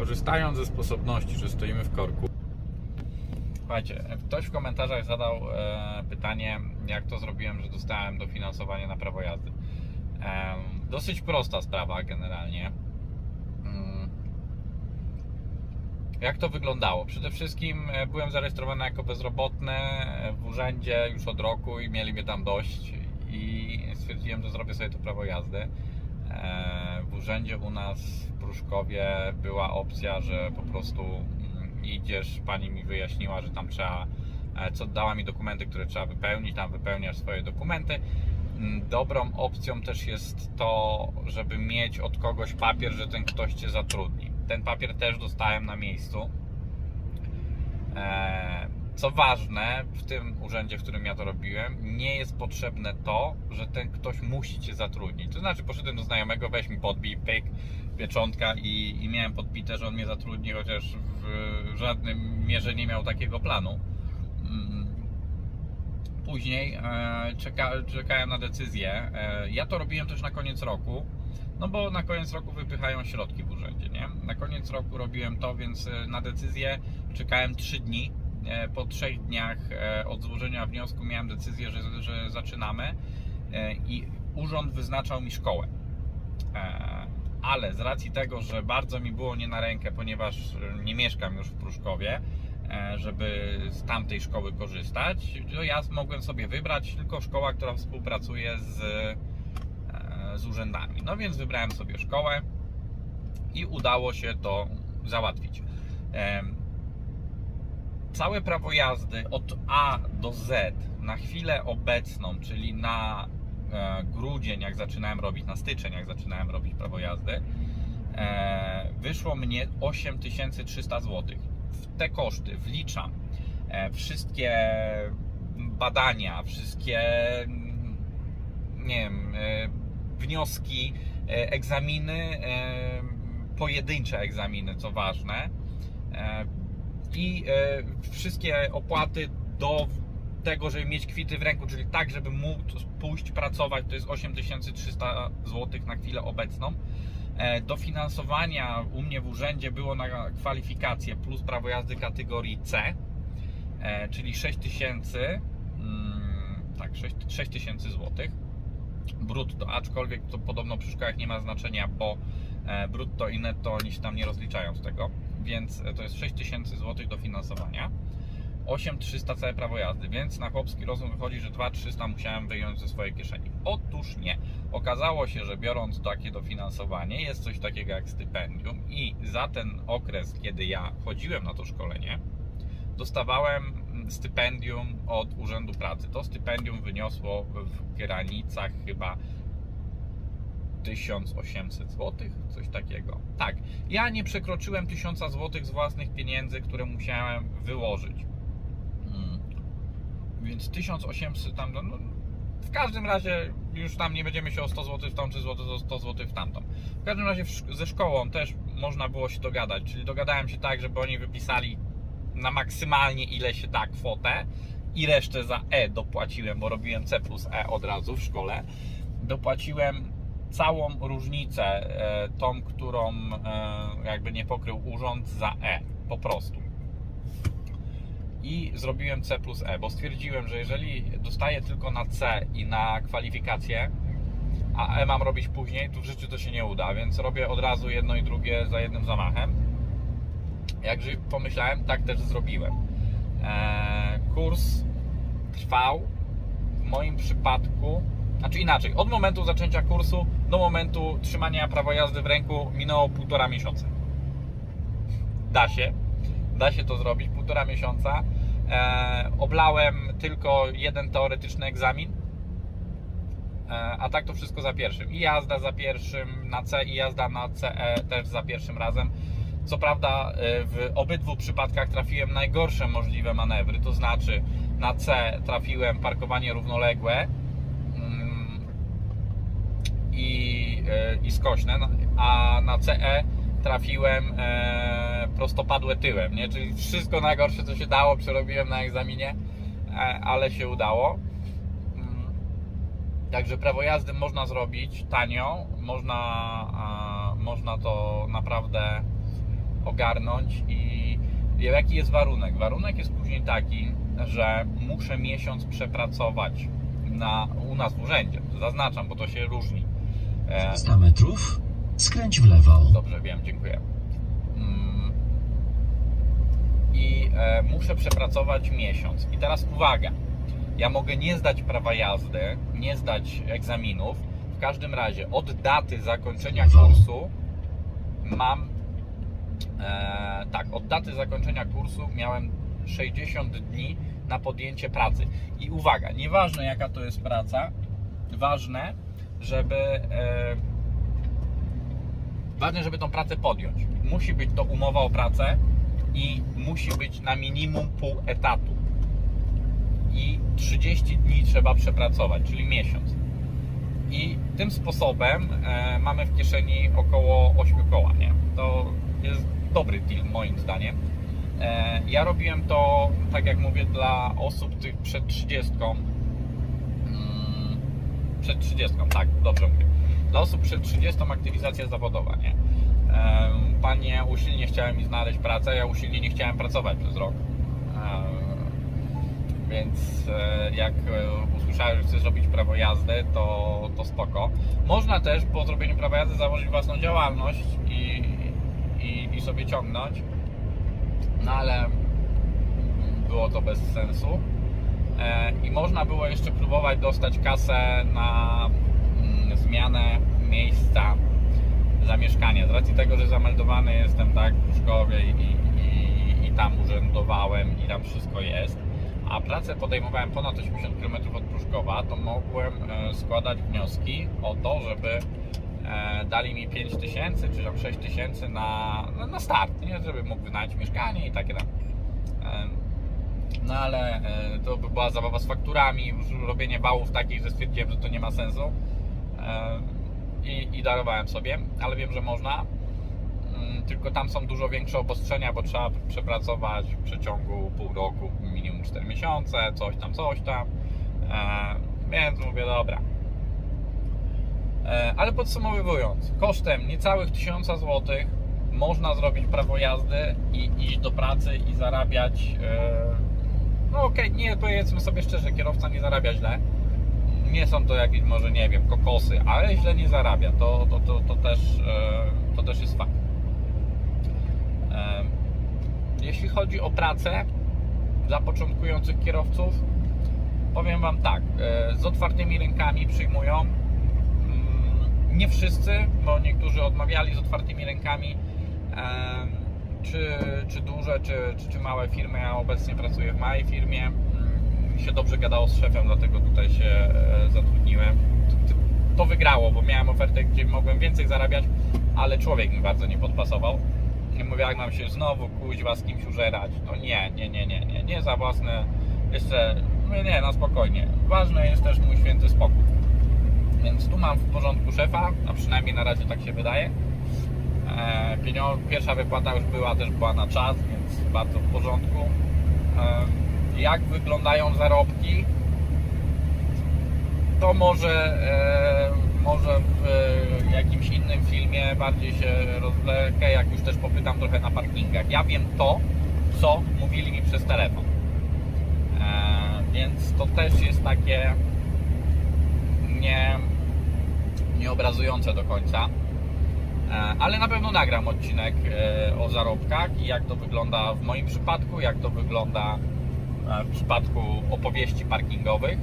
Korzystając ze sposobności, że stoimy w korku. Słuchajcie, ktoś w komentarzach zadał e, pytanie, jak to zrobiłem, że dostałem dofinansowanie na prawo jazdy. Dosyć prosta sprawa generalnie. Mm. Jak to wyglądało? Przede wszystkim e, byłem zarejestrowany jako bezrobotny e, w urzędzie już od roku i mieli mnie tam dość i stwierdziłem, że zrobię sobie to prawo jazdy. E, W urzędzie u nas w Pruszkowie była opcja, że po prostu mm, idziesz, pani mi wyjaśniła, że tam trzeba, e, co dała mi dokumenty, które trzeba wypełnić, tam wypełniasz swoje dokumenty. Mm, Dobrą opcją też jest to, żeby mieć od kogoś papier, że ten ktoś cię zatrudni. Ten papier też dostałem na miejscu. Co ważne, w tym urzędzie, w którym ja to robiłem, nie jest potrzebne to, że ten ktoś musi cię zatrudnić. To znaczy, poszedłem do znajomego, weź mi podbij, pyk, pieczątka i, i miałem podbite, że on mnie zatrudni, chociaż w żadnym mierze nie miał takiego planu. Mm. Później e, czeka, czekałem na decyzję. E, ja to robiłem też na koniec roku. No bo na koniec roku wypychają środki w urzędzie, nie? Na koniec roku robiłem to, więc e, na decyzję czekałem 3 dni. E, Po trzech dniach e, od złożenia wniosku miałem decyzję, że, że zaczynamy e, i urząd wyznaczał mi szkołę. Ale z racji tego, że bardzo mi było nie na rękę, ponieważ nie mieszkam już w Pruszkowie, żeby z tamtej szkoły korzystać, to ja mogłem sobie wybrać tylko szkoła, która współpracuje z z urzędami. No więc wybrałem sobie szkołę i udało się to załatwić. Całe prawo jazdy od A do Z na chwilę obecną, czyli na e, grudzień, jak zaczynałem robić, na styczeń, jak zaczynałem robić prawo jazdy, e, wyszło mnie 8300 zł. W te koszty wliczam e, wszystkie badania, wszystkie nie wiem, wnioski, egzaminy, pojedyncze egzaminy, co ważne, i e, wszystkie opłaty do tego, żeby mieć kwity w ręku, czyli tak, żeby móc pójść pracować, to jest 8300 zł na chwilę obecną. E, Dofinansowania u mnie w urzędzie było na kwalifikację plus prawo jazdy kategorii C, e, czyli 6000, mm, tak, 6000 złotych brutto, aczkolwiek to podobno przy szkołach nie ma znaczenia, bo brutto i netto oni się tam nie rozliczają z tego, więc e, to jest 6000 zł dofinansowania. 8300 całe prawo jazdy, więc na chłopski rozum wychodzi, że 2300 musiałem wyjąć ze swojej kieszeni. Otóż nie. Okazało się, że biorąc takie dofinansowanie, jest coś takiego jak stypendium i za ten okres, kiedy ja chodziłem na to szkolenie, dostawałem stypendium od Urzędu Pracy. To stypendium wyniosło w granicach chyba 1800 zł, coś takiego. Tak, ja nie przekroczyłem 1000 zł z własnych pieniędzy, które musiałem wyłożyć. Mm. Więc 1800 tam, no, w każdym razie już tam nie będziemy się o 100 zł w tą czy zł, 100 zł w tamtą. W każdym razie ze szkołą też można było się dogadać, czyli dogadałem się tak, żeby oni wypisali na maksymalnie ile się da kwotę i resztę za E dopłaciłem, bo robiłem C plus E od razu w szkole. Dopłaciłem całą różnicę, e, tą, którą e, jakby nie pokrył urząd za E, po prostu. I zrobiłem C plus E, bo stwierdziłem, że jeżeli dostaję tylko na C i na kwalifikacje, a E mam robić później, to w życiu to się nie uda, więc robię od razu jedno i drugie za jednym zamachem. Jak pomyślałem, tak też zrobiłem. Eee, kurs trwał w moim przypadku, znaczy inaczej, od momentu zaczęcia kursu do momentu trzymania prawa jazdy w ręku minęło półtora miesiąca. Da się, da się to zrobić, półtora miesiąca. Eee, oblałem tylko jeden teoretyczny egzamin, Eee, a tak to wszystko za pierwszym. I jazda za pierwszym na C, i jazda na CE też za pierwszym razem. Co prawda, e, w obydwu przypadkach trafiłem najgorsze możliwe manewry, to znaczy na C trafiłem parkowanie równoległe i, e, i skośne, a na CE trafiłem e, prostopadłe tyłem, nie? czyli wszystko najgorsze co się dało przerobiłem na egzaminie, e, ale się udało. Mm, Także prawo jazdy można zrobić tanio, można, można to naprawdę ogarnąć i jaki jest warunek? Warunek jest później taki, że muszę miesiąc przepracować na, u nas w urzędzie. Zaznaczam, bo to się różni. E, 100 metrów, skręć w lewo. Dobrze, wiem, dziękuję. Mm. I e, muszę przepracować miesiąc. I teraz uwaga, ja mogę nie zdać prawa jazdy, nie zdać egzaminów. W każdym razie od daty zakończenia kursu mam e, tak, od daty zakończenia kursu miałem 60 dni na podjęcie pracy. I uwaga, nieważne jaka to jest praca, ważne, żeby e, ważne, żeby tą pracę podjąć. Musi być to umowa o pracę i musi być na minimum pół etatu. I 30 dni trzeba przepracować, czyli miesiąc. I tym sposobem e, mamy w kieszeni około 8 koła, nie? To jest dobry deal moim zdaniem. E, ja robiłem to, tak jak mówię, dla osób tych przed 30. Przed 30, tak, dobrze mówię. Dla osób przed 30 aktywizacja zawodowa, nie? Panie, usilnie chciałem mi znaleźć pracę, ja usilnie nie chciałem pracować przez rok. Więc e, jak e, usłyszałem, że chcę zrobić prawo jazdy, to, to spoko. Można też po zrobieniu prawa jazdy założyć własną działalność i, i, i sobie ciągnąć, no ale było to bez sensu. E, I można było jeszcze próbować dostać kasę na mm, zmianę miejsca zamieszkania. Z racji tego, że zameldowany jestem tak w Pruszkowie i, i, i tam urzędowałem i tam wszystko jest, a pracę podejmowałem ponad 80 km od Pruszkowa, to mogłem e, składać wnioski o to, żeby e, dali mi 5 tysięcy czy tam 6 tysięcy na, na, start, nie? żeby mógł wynająć mieszkanie i takie tam. No ale e, to by była zabawa z fakturami, robienie wałów takich, że stwierdziłem, że to nie ma sensu. E, I, I darowałem sobie, ale wiem, że można. Mm, Tylko tam są dużo większe obostrzenia, bo trzeba przepracować w przeciągu pół roku, minimum 4 miesiące, coś tam, coś tam. E, Więc mówię, dobra. Ale podsumowując, kosztem niecałych 1000 zł można zrobić prawo jazdy i iść do pracy i zarabiać. No okej, nie powiedzmy sobie szczerze, kierowca nie zarabia źle. Nie są to jakieś może nie wiem, kokosy, ale źle nie zarabia. To, to, to, to, też, e, to też jest fakt. E, Jeśli chodzi o pracę dla początkujących kierowców, powiem Wam tak, e, z otwartymi rękami przyjmują. Mm, Nie wszyscy, bo niektórzy odmawiali z otwartymi rękami. Czy, czy duże, czy, czy, czy małe firmy. Ja obecnie pracuję w małej firmie. Mm, się dobrze gadało z szefem, dlatego tutaj się e, zatrudniłem. To- wygrało, bo miałem ofertę, gdzie mogłem więcej zarabiać, ale człowiek mi bardzo nie podpasował. I mówię, jak mam się znowu kuźwa z kimś użerać, to nie, nie, nie, nie, nie, nie za własne, jeszcze, mówię, nie, na spokojnie. Ważny jest też mój święty spokój. Więc tu mam w porządku szefa, a przynajmniej na razie tak się wydaje. E, pienio- pierwsza wypłata już była, też była na czas, więc bardzo w porządku. Jak wyglądają zarobki? To może, może w jakimś innym filmie bardziej się rozwlekę, jak już też popytam trochę na parkingach. Ja wiem to, co mówili mi przez telefon. Więc to też jest takie nie, nieobrazujące do końca. E, Ale na pewno nagram odcinek e, o zarobkach i jak to wygląda w moim przypadku, jak to wygląda e, w przypadku opowieści parkingowych,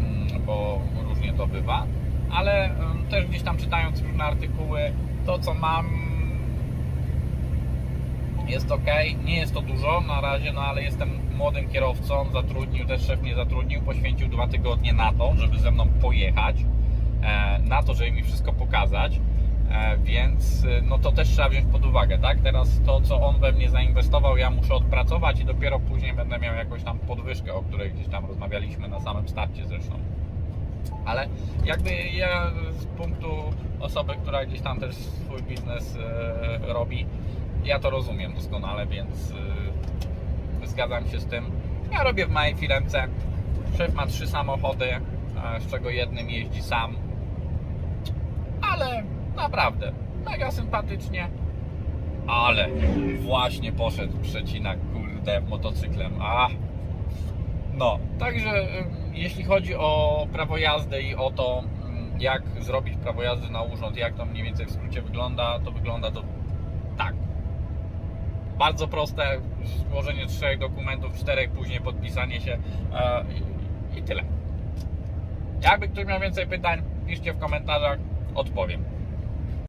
Mm, bo różnie to bywa. Ale też gdzieś tam czytając różne artykuły, to co mam jest ok, nie jest to dużo na razie, no ale jestem młodym kierowcą, zatrudnił, też szef mnie zatrudnił, poświęcił dwa tygodnie na to, żeby ze mną pojechać, na to, żeby mi wszystko pokazać, więc e, no to też trzeba wziąć pod uwagę, tak? Teraz to, co on we mnie zainwestował, ja muszę odpracować i dopiero później będę miał jakąś tam podwyżkę, o której gdzieś tam rozmawialiśmy na samym starcie zresztą. Ale jakby ja z punktu osoby, która gdzieś tam też swój biznes e, robi, ja to rozumiem doskonale, więc zgadzam się z tym. Ja robię w małej firmce. Szef ma trzy samochody, e, z czego jednym jeździ sam. Ale naprawdę, mega sympatycznie. ale właśnie poszedł przecinak, kurde, motocyklem. A, no, także jeśli chodzi o prawo jazdy i o to, ym, jak zrobić prawo jazdy na urząd, jak to mniej więcej w skrócie wygląda, to wygląda to tak. Bardzo proste, złożenie trzech dokumentów, czterech, później podpisanie się e, i tyle. Jakby ktoś miał więcej pytań, piszcie w komentarzach, odpowiem.